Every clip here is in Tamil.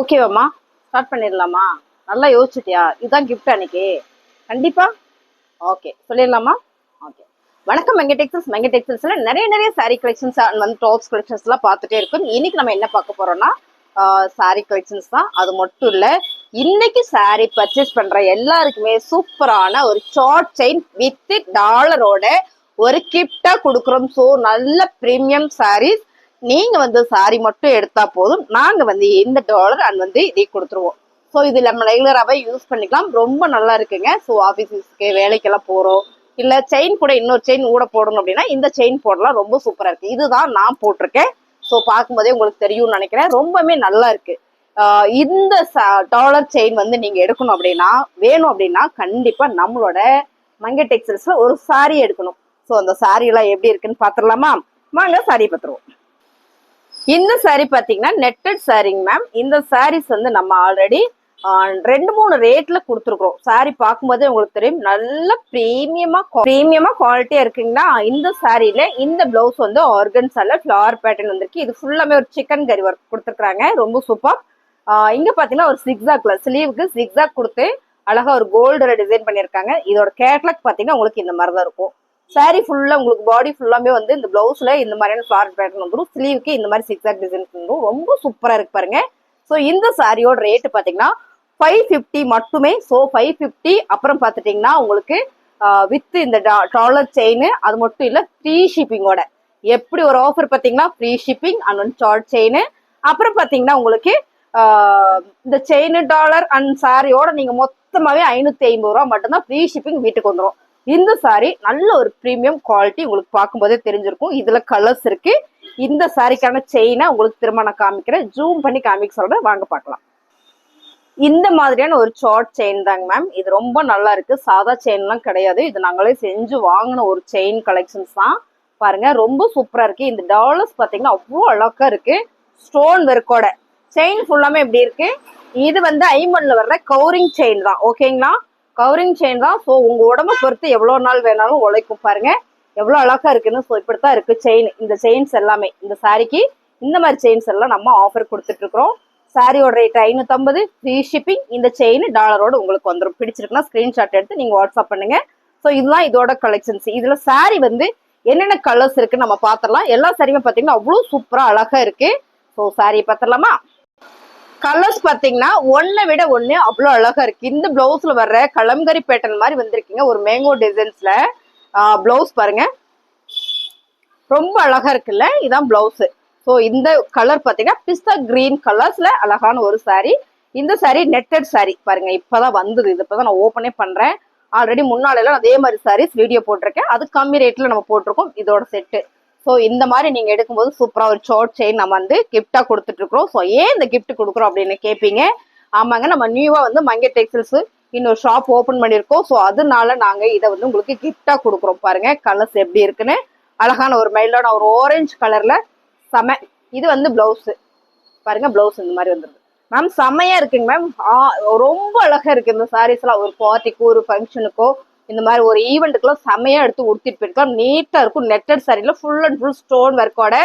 ஓகேவாம்மா? ஸ்டார்ட் பண்ணிடலாமா? நல்லா யோசிச்சிட்டியா? இதுதான் கிஃப்ட் அன்னைக்கு கண்டிப்பா? ஓகே சொல்லிடலாமா? ஓகே வணக்கம் மெங்க டெக்ஸஸ் மெங்க நிறைய நிறைய saree கலெக்ஷன்ஸ் வந்து டாப்ஸ் கலெக்ஷன்ஸ் எல்லாம் பார்த்துட்டே இருக்கும். இன்னைக்கு நம்ம என்ன பார்க்க போறோம்னா saree கலெக்ஷன்ஸ் தான். அது மட்டும் இல்ல இன்னைக்கு saree பர்ச்சேஸ் பண்ற எல்லாருக்குமே சூப்பரான ஒரு ஷார்ட் செயின் வித் டாலரோட ஒரு கிஃப்டா கொடுக்குறோம். ஸோ நல்ல ப்ரீமியம் சாரீஸ் நீங்க வந்து சாரி மட்டும் எடுத்தா போதும். நாங்க வந்து இந்த டாலர் அண்ட் வந்து இதை கொடுத்துருவோம். ஸோ இது நம்ம ரெகுலராகவே யூஸ் பண்ணிக்கலாம். ரொம்ப நல்லா இருக்குங்க. ஸோ ஆஃபீஸஸ்க்கு வேலைக்கெல்லாம் போகிறோம் இல்லை செயின் கூட இன்னொரு செயின் கூட போடணும் அப்படின்னா இந்த செயின் போடலாம். ரொம்ப சூப்பராக இருக்குது இதுதான் நான் போட்டிருக்கேன். ஸோ பார்க்கும்போதே உங்களுக்கு தெரியும்னு நினைக்கிறேன். ரொம்பவே நல்லா இருக்குது இந்த டாலர் செயின் வந்து நீங்கள் எடுக்கணும் அப்படின்னா வேணும் அப்படின்னா கண்டிப்பாக நம்மளோட மங்க டெக்ஸ்டைல்ஸில் ஒரு சாரீ எடுக்கணும். ஸோ அந்த saree எல்லாம் எப்படி இருக்குன்னு பார்த்துடலாமா? வாங்க saree பார்த்துருவோம் இந்த saree பார்த்தீங்கன்னா நெட்டட் சாரிங்க மேம் இந்த சாரீஸ் வந்து நம்ம ஆல்ரெடி ரெண்டு மூணு ரேட்ல கொடுத்துருக்குறோம். சாரி பார்க்கும்போதே உங்களுக்கு தெரியும் நல்ல ப்ரீமியமா ப்ரீமியமா குவாலிட்டியா இருக்குங்கன்னா இந்த சாரியில இந்த பிளவுஸ் வந்து ஆர்கன்ஸால ஃபிளவர் பேட்டர்ன் வந்திருக்கு. இது ஃபுல்லாமே ஒரு சிக்கன் கறி ஒர்க் கொடுத்துருக்காங்க ரொம்ப சூப்பர் இங்க பாத்தீங்கன்னா ஒரு சிக்ஸாக்ல ஸ்லீவுக்கு சிக்ஸாக் கொடுத்து அழகா ஒரு கோல்டுல டிசைன் பண்ணியிருக்காங்க. இதோட கேட்லாக் பாத்தீங்கன்னா உங்களுக்கு இந்த மாதிரி தான் இருக்கும். Saree ஃபுல்லாக உங்களுக்கு பாடி ஃபுல்லாமே வந்து இந்த ப்ளவுஸில் இந்த மாதிரியான ஃப்ளார் பேட்டர்ன் வந்துடும் ஸ்லீவுக்கு இந்த மாதிரி சிக்ஸாக் டிசைன்ஸ் வந்துடும் ரொம்ப சூப்பராக இருக்கு பாருங்க. ஸோ இந்த சாரியோட ரேட்டு பார்த்தீங்கன்னா ஃபைவ் ஃபிஃப்டி மட்டுமே. ஸோ ஃபைவ் ஃபிஃப்டி அப்புறம் பார்த்துட்டிங்கன்னா உங்களுக்கு வித் இந்த டாலர் செயின் அது மட்டும் இல்லை ஃப்ரீ ஷிப்பிங்கோட எப்படி ஒரு ஆஃபர் பார்த்தீங்கன்னா free shipping and one short chain அப்புறம் பார்த்தீங்கன்னா உங்களுக்கு இந்த செயின் டாலர் அண்ட் சாரியோட நீங்கள் மொத்தமாகவே ஐநூற்றி ஐம்பது ரூபா மட்டும்தான் ஃப்ரீ ஷிப்பிங் வீட்டுக்கு வந்துடும் இந்த சாரி நல்ல ஒரு ப்ரீமியம் குவாலிட்டி உங்களுக்கு பார்க்கும்போதே தெரிஞ்சிருக்கும். இதுல கலர்ஸ் இருக்கு. இந்த சாரிக்கான செயினை உங்களுக்கு திரும்ப நான் காமிக்கிறேன். ஜூம் பண்ணி காமிக்க சொல்றேன் வாங்க பார்க்கலாம். இந்த மாதிரியான ஒரு ஷார்ட் செயின் தாங்க மேம் இது ரொம்ப நல்லா இருக்கு. சாதா செயின்லாம் கிடையாது. இது நாங்களே செஞ்சு வாங்கின ஒரு செயின் கலெக்ஷன்ஸ் தான். பாருங்க ரொம்ப சூப்பரா இருக்கு. இந்த டாலர்ஸ் பாத்தீங்கன்னா அவ்வளோ அழகா இருக்கு. ஸ்டோன் ஒர்க்கோட செயின் ஃபுல்லாமே எப்படி இருக்கு? இது வந்து ஐமன்ல வர்ற கவுரிங் செயின் தான். ஓகேங்களா கவரிங் செயின் தான். ஸோ உங்க உடம்ப பொறுத்து எவ்வளோ நாள் வேணாலும் உழைக்கும் பாருங்க. எவ்வளோ அழகா இருக்குன்னு ஸோ இப்படித்தான் இருக்கு செயின் இந்த செயின்ஸ் எல்லாமே. இந்த சாரிக்கு இந்த மாதிரி செயின்ஸ் எல்லாம் நம்ம ஆஃபர் கொடுத்துட்டு இருக்கிறோம். சாரியோட ரேட் ஐநூற்றம்பது ஃப்ரீ ஷிப்பிங் இந்த செயின் டாலரோட உங்களுக்கு வந்துடும் பிடிச்சிருக்குன்னா ஸ்க்ரீன்ஷாட் எடுத்து நீங்கள் வாட்ஸ்அப் பண்ணுங்க. ஸோ இதுதான் இதோட கலெக்ஷன்ஸ் இதில் சாரி வந்து என்னென்ன கலர்ஸ் இருக்குன்னு நம்ம பார்த்துடலாம். எல்லா சாரியுமே பார்த்தீங்கன்னா அவ்வளோ சூப்பராக அழகாக இருக்குது ஸோ சாரியை பார்த்துடலாமா? கலர்ஸ் பாத்தீங்கன்னா ஒன்றை விட ஒண்ணு அவ்வளோ அழகா இருக்கு. இந்த பிளவுஸ்ல வர்ற கலம்கரி பேட்டர்ன் மாதிரி வந்திருக்கீங்க. ஒரு மேங்கோ டிசைன்ஸ்ல பிளவுஸ் பாருங்க. ரொம்ப அழகா இருக்குல்ல? இதுதான் பிளவுஸ் ஸோ இந்த கலர் பாத்தீங்கன்னா பிஸ்தா கிரீன் கலர்ஸ்ல அழகான ஒரு saree. இந்த saree நெட்டட் saree. பாருங்க இப்பதான் வந்தது. இது இப்பதான் நான் ஓப்பனே பண்றேன். ஆல்ரெடி முன்னாலெல்லாம் அதே மாதிரி சாரீஸ் வீடியோ போட்டிருக்கேன். அது கம்மி ரேட்ல நம்ம போட்டிருக்கோம். இதோட செட்டு ஸோ இந்த மாதிரி நீங்கள் எடுக்கும்போது சூப்பராக ஒரு ஷார்ட் செயின் நம்ம வந்து கிஃப்டாக கொடுத்துட்ருக்குறோம் ஸோ ஏன் இந்த கிஃப்ட் கொடுக்குறோம் அப்படின்னு கேட்பீங்க ஆமாங்க நம்ம நியூவாக வந்து மங்க டெக்ஸ்டைல்ஸு இன்னொரு ஷாப் ஓப்பன் பண்ணியிருக்கோம். ஸோ அதனால நாங்கள் இதை வந்து உங்களுக்கு கிஃப்டாக கொடுக்குறோம் பாருங்கள் கலர்ஸ் எப்படி இருக்குன்னு. அழகான ஒரு மைல்டான ஒரு ஓரஞ்சு கலரில் செம. இது வந்து ப்ளவுஸு பாருங்கள் ப்ளவுஸ் இந்த மாதிரி வந்துருது. மேம் செம்மையாக இருக்குங்க மேம் ரொம்ப அழகாக இருக்குது இந்த சாரீஸ்லாம் ஒரு பார்ட்டிக்கோ ஒரு ஃபங்க்ஷனுக்கோ இந்த மாதிரி ஒரு ஈவெண்ட்டுக்குலாம் செம்மையா எடுத்து உடுத்திட்டு போயிருக்கலாம். நீட்டா இருக்கும். நெட்டட் சாரில ஃபுல் அண்ட் ஃபுல் ஸ்டோன் ஒர்க்கோட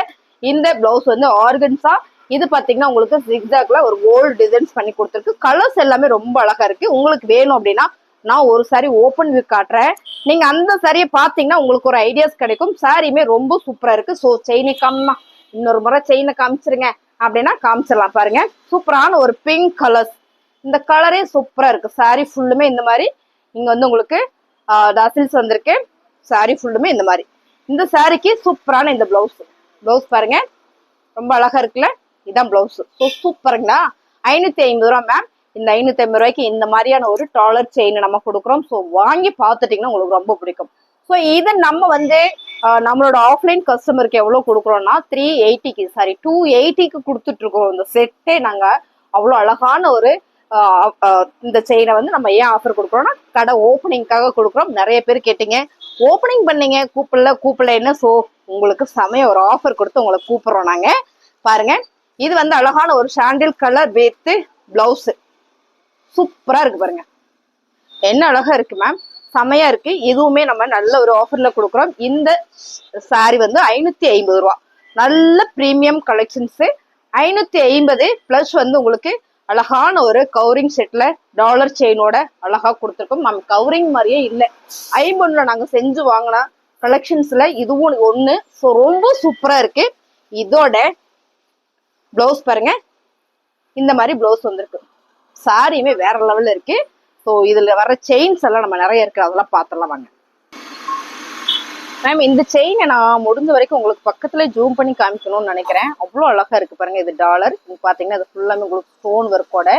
இந்த பிளவுஸ் வந்து ஆர்கன்ஸா இது பாத்தீங்கன்னா உங்களுக்கு ஜிக்ஸாக்ல ஒரு கோல்டு டிசைன்ஸ் பண்ணி கொடுத்துருக்கு. கலர்ஸ் எல்லாமே ரொம்ப அழகா இருக்கு. உங்களுக்கு வேணும் அப்படின்னா நான் ஒரு சாரி ஓப்பன் வியூ காட்டுறேன். நீங்க அந்த சாரியை பாத்தீங்கன்னா உங்களுக்கு ஒரு ஐடியாஸ் கிடைக்கும். சாரியுமே ரொம்ப சூப்பரா இருக்கு. ஸோ செயினை காமிமா இன்னொரு முறை செயினை காமிச்சிருங்க. அப்படின்னா காமிச்சிடலாம் பாருங்க. சூப்பரான ஒரு பிங்க் கலர்ஸ் இந்த கலரே சூப்பரா இருக்கு. சாரி ஃபுல்லுமே இந்த மாதிரி. இங்க வந்து உங்களுக்கு டாசில்ஸ் வந்திருக்கு. சாரீ ஃபுல்லுமே இந்த மாதிரி. இந்த சாரிக்கு சூப்பரான இந்த பிளவுஸ் பிளவுஸ் பாருங்க. ரொம்ப அழகா இருக்குல்ல? இதான் பிளவுஸ் ஸோ சூப்பருங்களா? ஐநூத்தி ஐம்பது ரூபா மேம் இந்த ஐநூத்தி ஐம்பது ரூபாய்க்கு இந்த மாதிரியான ஒரு டாலர் செயின் நம்ம கொடுக்குறோம். ஸோ வாங்கி பார்த்துட்டிங்கன்னா உங்களுக்கு ரொம்ப பிடிக்கும். ஸோ இதை நம்ம வந்து நம்மளோட ஆஃப்லைன் கஸ்டமருக்கு எவ்வளோ கொடுக்குறோம்னா த்ரீ எயிட்டிக்கு சாரி டூ எயிட்டிக்கு கொடுத்துட்ருக்கோம் இந்த செட்டே நாங்கள் அவ்வளோ அழகான ஒரு இந்த செயினை வந்து நம்ம ஏன் ஆஃபர் கொடுக்குறோம்னா கடை ஓப்பனிங்க்காக கொடுக்குறோம். நிறைய பேர் கேட்டீங்க. ஓப்பனிங் பண்ணீங்க. கூப்பிடல கூப்பிடல என்ன? ஸோ உங்களுக்கு சமயம் ஒரு ஆஃபர் கொடுத்து உங்களை கூப்பிட்றோம் நாங்கள் பாருங்க. இது வந்து அழகான ஒரு சாண்டில் கலர் வேத்து பிளவுஸு சூப்பராக இருக்கு பாருங்க. என்ன அழகாக இருக்கு மேம் செமையா இருக்கு. இதுவுமே நம்ம நல்ல ஒரு ஆஃபர்ல கொடுக்குறோம். இந்த சாரி வந்து ஐநூத்தி ஐம்பது ரூபா. நல்ல ப்ரீமியம் கலெக்ஷன்ஸ் ஐநூத்தி ஐம்பது பிளஸ் வந்து உங்களுக்கு அழகான ஒரு கவரிங் செட்ல டாலர் செயினோட அழகா கொடுத்துருக்கோம். நம்ம கவரிங் மாதிரியே இல்லை. ஐம்பன்ல நாங்க செஞ்சு வாங்கினா கலெக்ஷன்ஸ்ல இதுவும் ஒண்ணு. ஸோ ரொம்ப சூப்பரா இருக்கு. இதோட பிளவுஸ் பாருங்க. இந்த மாதிரி பிளவுஸ் வந்திருக்கு. சாரியுமே வேற லெவல்ல இருக்கு. ஸோ இதுல வர செயின்ஸ் எல்லாம் நம்ம நிறைய இருக்கு. அதெல்லாம் பார்த்துடலாம் வாங்க. மேம் இந்த செயினை நான் முடிஞ்ச வரைக்கும் உங்களுக்கு பக்கத்துல ஜூம் பண்ணி காமிக்கணும்னு நினைக்கிறேன். அவ்வளோ அழகா இருக்கு பாருங்க இது டாலர் நீங்க பாத்தீங்கன்னா இது ஃபுல்லாமே உங்களுக்கு ஸ்டோன் ஒர்க்கோட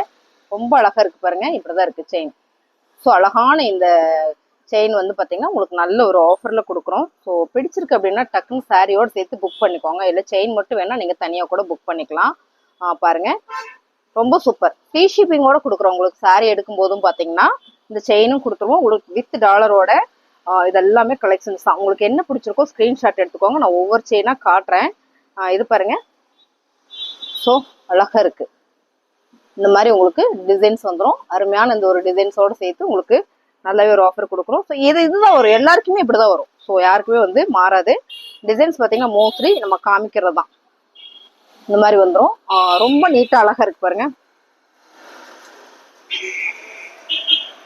ரொம்ப அழகா இருக்கு பாருங்க இப்படிதான் இருக்கு செயின் ஸோ அழகான இந்த செயின் வந்து பார்த்தீங்கன்னா உங்களுக்கு நல்ல ஒரு ஆஃபரில் கொடுக்குறோம். ஸோ பிடிச்சிருக்கு அப்படின்னா டக்குன்னு சாரியோடு சேர்த்து புக் பண்ணிக்கோங்க. இல்லை செயின் மட்டும் வேணால் நீங்கள் தனியாக கூட புக் பண்ணிக்கலாம். பாருங்கள் ரொம்ப சூப்பர் ஃப்ரீ ஷிப்பிங்கோட கொடுக்குறோம். உங்களுக்கு சாரி எடுக்கும் போதும் பார்த்தீங்கன்னா இந்த செயினும் கொடுத்துருவோம். உங்களுக்கு வித் டாலரோட இதெல்லாமே கலெக்ஷன்ஸ் தான். உங்களுக்கு என்ன பிடிச்சிருக்கோ ஸ்க்ரீன்ஷாட் எடுத்துக்கோங்க. நான் ஒவ்வொரு செயினாக காட்டுறேன். இது பாருங்க. ஸோ அழகாக இருக்குது இந்த மாதிரி உங்களுக்கு டிசைன்ஸ் வந்துடும் அருமையான இந்த ஒரு டிசைன்ஸோடு சேர்த்து உங்களுக்கு நல்லாவே ஒரு ஆஃபர் கொடுக்குறோம். ஸோ இது இதுதான் வரும். எல்லாருக்குமே இப்படி தான் வரும். ஸோ யாருக்குமே வந்து மாறாது. டிசைன்ஸ் பார்த்தீங்கன்னா மோஸ்ட்லி நம்ம காமிக்கிறது தான். இந்த மாதிரி வந்துடும் ரொம்ப நீட்டாக அழகாக இருக்கு பாருங்க.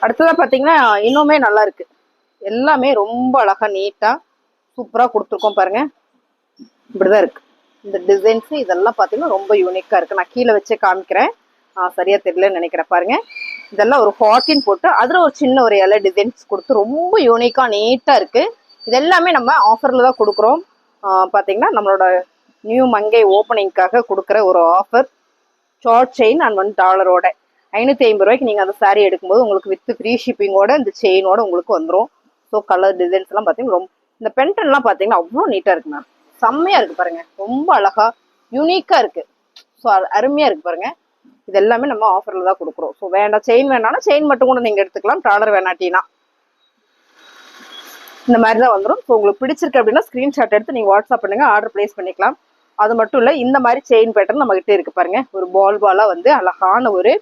அடுத்ததாக பார்த்தீங்கன்னா இன்னுமே நல்லா இருக்குது எல்லாமே ரொம்ப அழகாக நீட்டாக சூப்பராக கொடுத்துருக்கோம் பாருங்கள் இப்படிதான் இருக்குது இந்த டிசைன்ஸு இதெல்லாம் பார்த்தீங்கன்னா ரொம்ப யூனிக்காக இருக்குது நான் கீழே வச்சே காமிக்கிறேன். சரியாக தெரியலன்னு நினைக்கிறேன் பாருங்கள் இதெல்லாம் ஒரு ஃபார்ட்டின் போட்டு அதில் ஒரு சின்ன ஒரு இலை டிசைன்ஸ் கொடுத்து ரொம்ப யூனிக்காக நீட்டாக இருக்குது இது எல்லாமே நம்ம ஆஃபரில் தான் கொடுக்குறோம். பார்த்தீங்கன்னா நம்மளோட நியூ மங்கை ஓப்பனிங்காக கொடுக்குற ஒரு offer short chain and one டாலரோட ஐநூற்றி ஐம்பது ரூபாய்க்கு நீங்கள் அந்த saree எடுக்கும்போது உங்களுக்கு வித் ஃப்ரீ ஷிப்பிங்கோட இந்த செயினோட உங்களுக்கு வந்துடும் ஸோ கலர் டிசைன்ஸ் எல்லாம் பாத்தீங்கன்னா ரொம்ப இந்த பென்டன் எல்லாம் பாத்தீங்கன்னா அவ்வளோ நீட்டா இருக்கு மேம் செம்மையா இருக்கு பாருங்க. ரொம்ப அழகா யூனிக்காக இருக்கு. ஸோ அருமையா இருக்கு பாருங்க. இது எல்லாமே நம்ம ஆஃபர்ல தான் கொடுக்குறோம். ஸோ வேண்டாம் செயின் வேணாலும் செயின் மட்டும் கூட நீங்க எடுத்துக்கலாம். டாலர் வேணாட்டினா. இந்த மாதிரி தான் வந்துடும் ஸோ உங்களுக்கு பிடிச்சிருக்கு அப்படின்னா ஸ்க்ரீன்ஷாட் எடுத்து நீங்கள் வாட்ஸ்அப் பண்ணுங்க. ஆர்டர் ப்ளேஸ் பண்ணிக்கலாம். அது மட்டும் இல்லை இந்த மாதிரி செயின் பேட்டர்ன் நம்ம கிட்ட இருக்கு பாருங்க. ஒரு பால் பாலாக வந்து அழகான ஒரு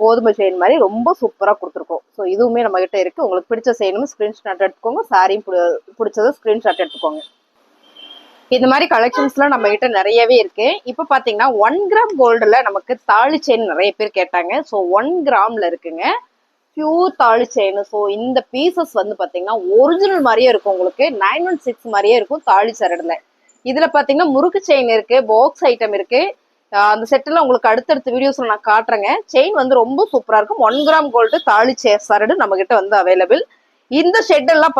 கோதுமை செயின் மாதிரி ரொம்ப சூப்பராக கொடுத்துருக்கோம். ஸோ இதுவுமே நம்ம கிட்ட உங்களுக்கு பிடிச்ச செயினும் ஸ்க்ரீன்ஷாட் எடுத்துக்கோங்க. சாரியும் பிடிச்சதை ஸ்க்ரீன்ஷாட் எடுத்துக்கோங்க. இந்த மாதிரி கலெக்ஷன்ஸ்லாம் நம்ம கிட்ட நிறையவே இருக்கு. இப்போ பார்த்தீங்கன்னா ஒன் கிராம் கோல்டில் நமக்கு தாலி செயின் நிறைய பேர் கேட்டாங்க. ஸோ ஒன் கிராம்ல இருக்குங்க. பியூர் தாலி செயின் ஸோ இந்த பீசஸ் வந்து பார்த்தீங்கன்னா ஒரிஜினல் மாதிரியே இருக்கும் உங்களுக்கு. நைன் ஒன் சிக்ஸ் மாதிரியே இருக்கும் தாலி சரடில். இதில் பார்த்தீங்கன்னா முறுக்கு செயின் இருக்குது பாக்ஸ் ஐட்டம் இருக்குது அந்த செட்டில் உங்களுக்கு அடுத்தடுத்த வீடியோஸில் நான் காட்டுறேங்க. செயின் வந்து ரொம்ப சூப்பராக இருக்கும். ஒன் கிராம் கோல்டு தாலி சே சரடு நம்மக்கிட்ட வந்து அவைலபிள் இந்த ஷெட் எல்லாம்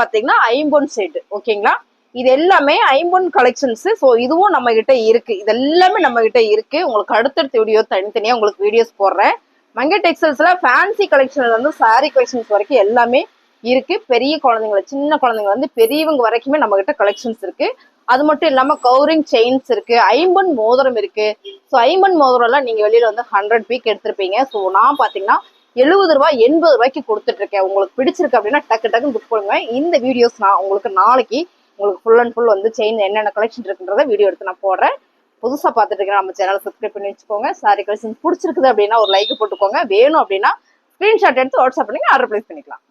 ஐம்பொன் ஷெட் ஓகேங்களா? இது எல்லாமே ஐம்பொன் கலெக்ஷன்ஸு ஸோ இதுவும் நம்மக்கிட்ட இருக்குது இது எல்லாமே நம்மகிட்ட இருக்குது உங்களுக்கு அடுத்தடுத்த வீடியோ தனித்தனியாக உங்களுக்கு வீடியோஸ் போடுறேன். மங்கை டெக்ஸ்டைல்ஸில் ஃபேன்சி கலெக்ஷன்ல இருந்து கலெக்ஷன்ஸ் வரைக்கும் எல்லாமே இருக்குது பெரிய குழந்தைங்கள சின்ன குழந்தைங்க வந்து பெரியவங்க வரைக்குமே நம்ம கலெக்ஷன்ஸ் இருக்குது அது மட்டும் இல்லாம கவுரிங் செயின்ஸ் இருக்கு ஐம்பன் மோதிரம் இருக்கு. ஸோ ஐம்பன் மோதிரம் எல்லாம் நீங்க வெளியில வந்து ஹண்ட்ரட் பீக் எடுத்திருப்பீங்க. ஸோ நான் பாத்தீங்கன்னா எழுபது ரூபாய் எண்பது ரூபாய்க்கு கொடுத்துட்டு இருக்கேன். உங்களுக்கு பிடிச்சிருக்கு அப்படின்னா டக்கு டக்குன்னு புக் பண்ணுங்க இந்த வீடியோஸ் நான் உங்களுக்கு நாளைக்கு உங்களுக்கு ஃபுல் அண்ட் ஃபுல் வந்து செயின் என்னென்ன கலெக்ஷன் இருக்குன்றத வீடியோ எடுத்து நான் போடுறேன். புதுசா பார்த்துட்டு இருக்கேன் நம்ம சேனலை சப்ஸ்கிரைப் பண்ணி வச்சுக்கோங்க. சாரி கலெக்ஷன் பிடிச்சிருக்குது அப்படின்னா ஒரு லைக் போட்டுக்கோங்க. வேணும் அப்படின்னா ஸ்கிரீன்ஷாட் எடுத்து வாட்ஸ்அப் பண்ணி ஆர்டர் பிளேஸ் பண்ணிக்கலாம்.